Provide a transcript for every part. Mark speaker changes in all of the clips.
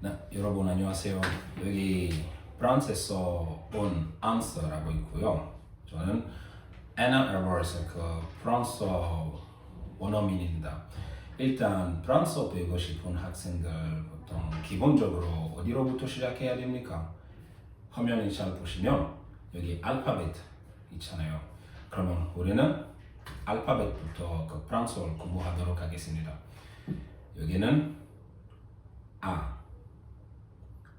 Speaker 1: 네, 여러분 안녕하세요. 여기 프랑스에서 온 안스라고 있고요. 저는 애나 에버스 그 프랑스 원어민입니다. 일단 프랑스어 배우고 싶은 학생들 보통 기본적으로 어디로부터 시작해야 됩니까? 화면을 잘 보시면 여기 알파벳 있잖아요. 그러면 우리는 알파벳부터 그 프랑스어를 공부하도록 하겠습니다. 여기는 A,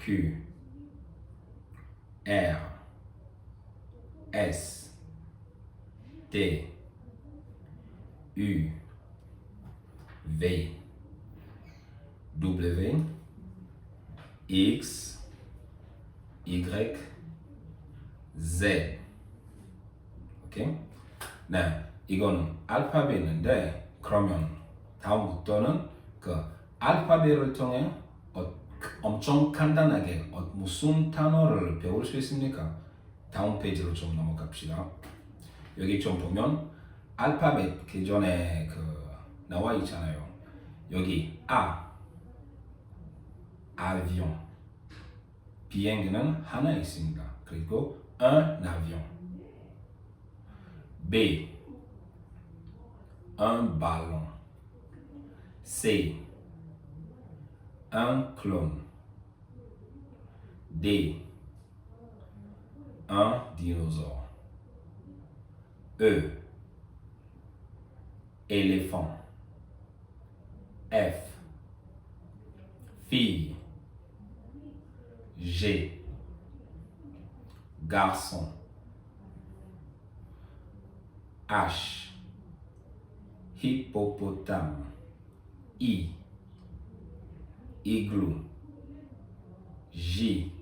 Speaker 1: Q, R, S, T, U, V, W, X, Y, Z. 오케이? 네, 이건 알파벳인데 그러면 다음부터는 그 알파벳을 통해 어, 그 엄청 간단하게 어, 무슨 단어를 배울 수 있습니까? 다음 페이지로 좀 넘어갑시다. 여기 좀 보면 알파벳 기존에 그 나와 있잖아요. 여기 A, avion, 비행기는 하나 있습니다. 그리고 un avion, B, un ballon, C, un clone, D, un dinosaure, E, éléphant, F, fille, G, garçon, H, hippopotame, I, igloo, J,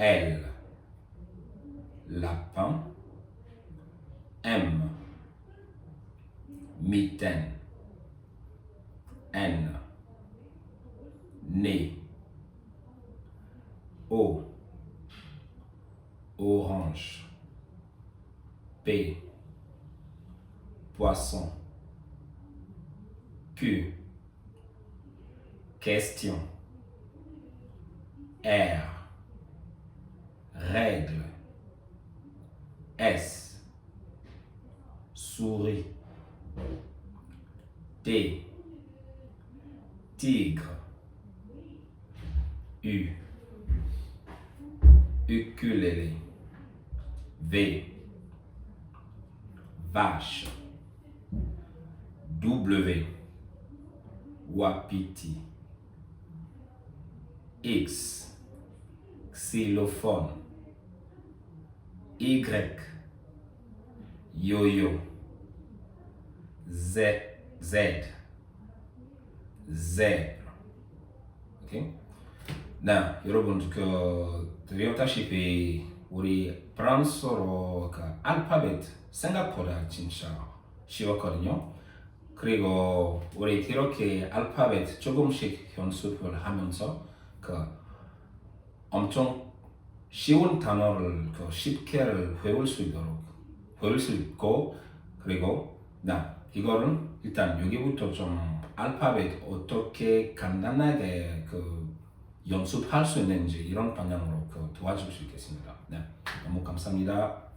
Speaker 1: L, lapin, M, mitaine, N, nez, O, orange, P, poisson, Q, question, R, règle, S, souris, T, tigre, U, V, vache, W, wapiti, X, xylophone, Y, yo-yo, Z, Z, zèbre. 오케이? 나 여러분 그 드렸다시피 우리 프랑스어로 그 알파벳 생각보다 진짜 쉬웠거든요. 그리고 우리 이렇게 알파벳 조금씩 연습을 하면서 그 엄청 쉬운 단어를 그 쉽게를 외울 수 있도록 외울 수 있고 그리고 나 이거는 일단 여기부터 좀 알파벳 어떻게 간단하게 그 연습할 수 있는지 이런 방향으로 그 도와줄 수 있겠습니다. 네, 너무 감사합니다.